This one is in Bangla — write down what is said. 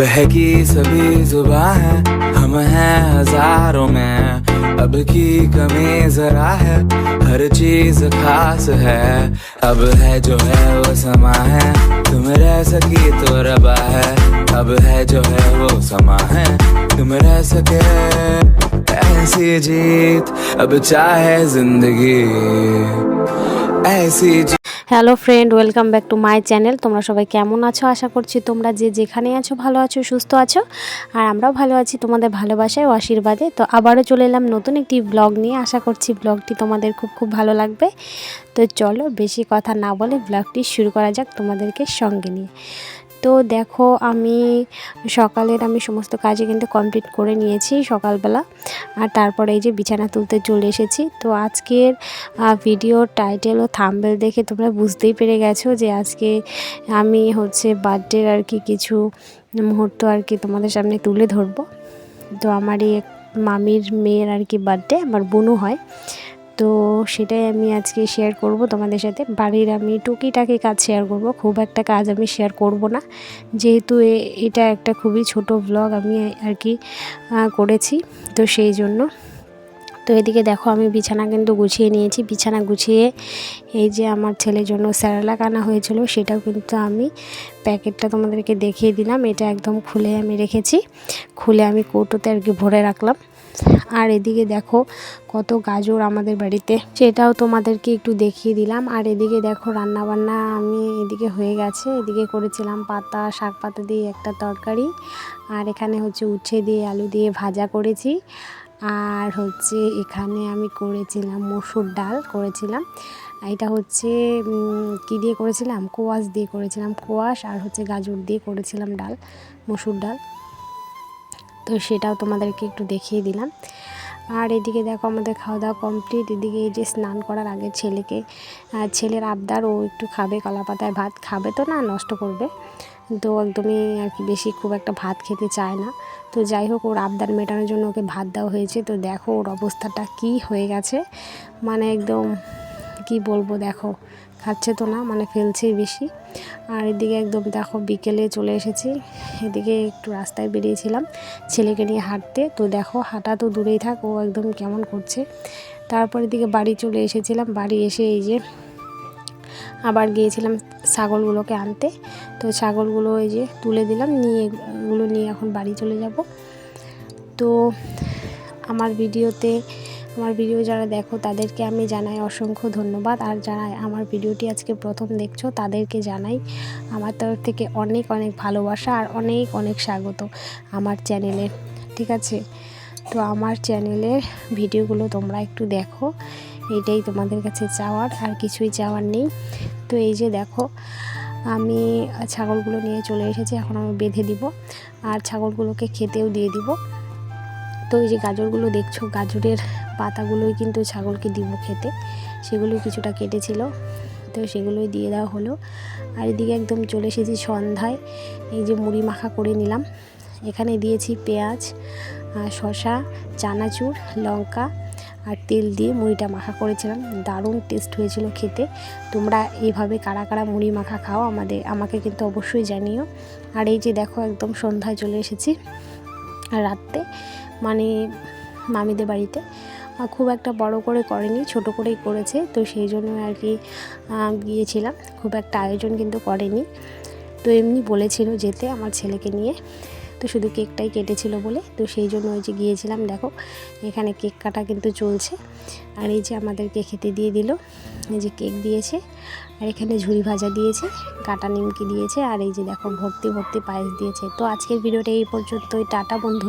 बहकी सभी जुबा है, हम हैं हज़ारों में। अब की कमी जरा है, हर चीज़ खास है। अब है जो है वो समा है, तुम रह सकी तो रबा है। अब है जो है वो समा है, तुम रह सके ऐसी जीत। अब चाहे ज़िंदगी, ऐसी जीत hello friend welcome back to my channel তোমরা সবাই কেমন আছো? আশা করছি তোমরা যে যেখানে আছো ভালো আছো, সুস্থ আছো। আর আমরাও ভালো আছি তোমাদের ভালোবাসায় ও আশীর্বাদে। তো আবারও চলে এলাম নতুন একটি ব্লগ নিয়ে। আশা করছি ব্লগটি তোমাদের খুব খুব ভালো লাগবে। তো চলো বেশি কথা না বলে ব্লগটি শুরু করা যাক তোমাদেরকে সঙ্গে নিয়ে। তো দেখো আমি সকালের আমি সমস্ত কাজে কিন্তু কমপ্লিট করে নিয়েছি সকালবেলা। আর তারপরে এই যে বিছানা তুলতে চলে এসেছি। তো আজকের ভিডিওর টাইটেল ও থাম্বেল দেখে তোমরা বুঝতেই পেরে গেছো যে আজকে আমি হচ্ছে বার্থডের আর কি কিছু মুহূর্ত আর কি তোমাদের সামনে তুলে ধরবো। তো আমার এই মামির মেয়ের আর কি বার্থডে আমার বোনও হয়। তো সেটাই আমি আজকে শেয়ার করব তোমাদের সাথে। বাড়ির আমি টুকিটাকি কাজ শেয়ার করব, খুব একটা কাজ আমি শেয়ার করব না। যেহেতু এটা একটা খুবই ছোট ব্লগ আমি আর কি করেছি, তো সেই জন্য। তো এদিকে দেখো আমি বিছানা কিন্তু গুছিয়ে নিয়েছি। বিছানা গুছিয়ে এই যে আমার ছেলের জন্য স্যারালাক আনা হয়েছিল, সেটাও কিন্তু আমি প্যাকেটটা তোমাদেরকে দেখিয়ে দিলাম। এটা একদম খুলে আমি রেখেছি। খুলে আমি কৌটোতে আর কি ভরে রাখলাম। আর এদিকে দেখো কত গাজর আমাদের বাড়িতে, সেটাও তোমাদেরকে একটু দেখিয়ে দিলাম। আর এদিকে দেখো রান্না বান্না আমি এদিকে হয়ে গেছে। এদিকে করেছিলাম পাতা শাক পাতা দিয়ে একটা তরকারি। আর এখানে হচ্ছে উচ্ছে দিয়ে আলু দিয়ে ভাজা করেছি। আর হচ্ছে এখানে আমি করেছিলাম মসুর ডাল করেছিলাম। এটা হচ্ছে কি দিয়ে করেছিলাম? কোয়াশ দিয়ে করেছিলাম। কোয়াশ আর হচ্ছে গাজর দিয়ে করেছিলাম ডাল, মসুর ডাল। তো সেটাও তোমাদেরকে একটু দেখিয়ে দিলাম। আর এদিকে দেখো আমাদের খাওয়া দাওয়া কমপ্লিট এদিকে এই যে স্নান করার আগে ছেলেকে ছেলের আবদার, ও একটু খাবে কলা পাতায় ভাত খাবে তো না, নষ্ট করবে। তো একদমই আর কি বেশি খুব একটা ভাত খেতে চায় না। তো যাই হোক, ওর আবদার মেটানোর জন্য ওকে ভাত দেওয়া হয়েছে। তো দেখো ওর অবস্থাটা কি হয়ে গেছে। মানে একদম কি বলব দেখো, খাচ্ছে তো না মানে ফেলছেই বেশি। আর এদিকে একদম দেখো বিকেলে চলে এসেছি, এদিকে একটু রাস্তায় বেরিয়েছিলাম ছেলেকে নিয়ে হাঁটতে। তো দেখো হাঁটা তো দূরেই থাক, ও একদম কেমন করছে। তারপর এদিকে বাড়ি চলে এসেছিলাম, বাড়ি এসে এই যে আবার গিয়েছিলাম ছাগলগুলোকে আনতে। তো ছাগলগুলো এই যে তুলে দিলাম, নিয়ে এগুলো নিয়ে এখন বাড়ি চলে যাব। তো আমার ভিডিওতে আমার ভিডিও যারা দেখো, তাদেরকে আমি জানাই অসংখ্য ধন্যবাদ। আর যারা আমার ভিডিওটি আজকে প্রথম দেখছ, তাদেরকে জানাই আমার তরফ থেকে অনেক অনেক ভালোবাসা আর অনেক অনেক স্বাগত আমার চ্যানেলে ঠিক আছে? তো আমার চ্যানেলের ভিডিওগুলো তোমরা একটু দেখো, এটাই তোমাদের কাছে চাওয়ার আর কিছুই চাওয়ার নেই। তো এই যে দেখো, আমি ছাগলগুলো নিয়ে চলে এসেছি, এখন আমি বেঁধে দিব, আর ছাগলগুলোকে খেতেও দিয়ে দিব। তো এই যে গাজরগুলো দেখছ, গাজরের পাতাগুলোই কিন্তু ছাগলকে দিব খেতে। সেগুলো কিছুটা কেটেছিল, তো সেগুলোই দিয়ে দেওয়া হলো। আর এদিকে একদম চলে এসেছি সন্ধ্যায়, এই যে মুড়ি মাখা করে নিলাম। এখানে দিয়েছি পেঁয়াজ শসা, চানাচুর, লঙ্কা আর তেল দিয়ে মুড়িটা মাখা করেছিলাম। দারুণ টেস্ট হয়েছিল খেতে। তোমরা এইভাবে কারা কারা মুড়ি মাখা খাও, আমাদের, আমাকে কিন্তু অবশ্যই জানিও। আর এই যে দেখো, একদম সন্ধ্যায় চলে এসেছি। রাত্রে মানে মামিদের বাড়িতে। খুব একটা বড় করে করেনি, ছোট করেই করেছে, তো সেই জন্য আর কি গিয়েছিলাম। খুব একটা আয়োজন কিন্তু করেনি। তো এমনি বলেছিল যেতে আমার ছেলেকে নিয়ে। তো শুধু কেকটাই কেটেছিল বলে, তো সেই জন্য ওই যে গিয়েছিলাম, দেখো, এখানে কেক কাটা কিন্তু চলছে। আর এই যে আমাদেরকে খেতে দিয়ে দিল, এই যে কেক দিয়েছে, আর এখানে ঝুড়ি ভাজা দিয়েছে, কাটা নিমকি দিয়েছে, আর এই যে দেখো, ভর্তি ভর্তি পায়েস দিয়েছে। তো আজকের ভিডিওটা এই পর্যন্তই, টাটা বন্ধুরা।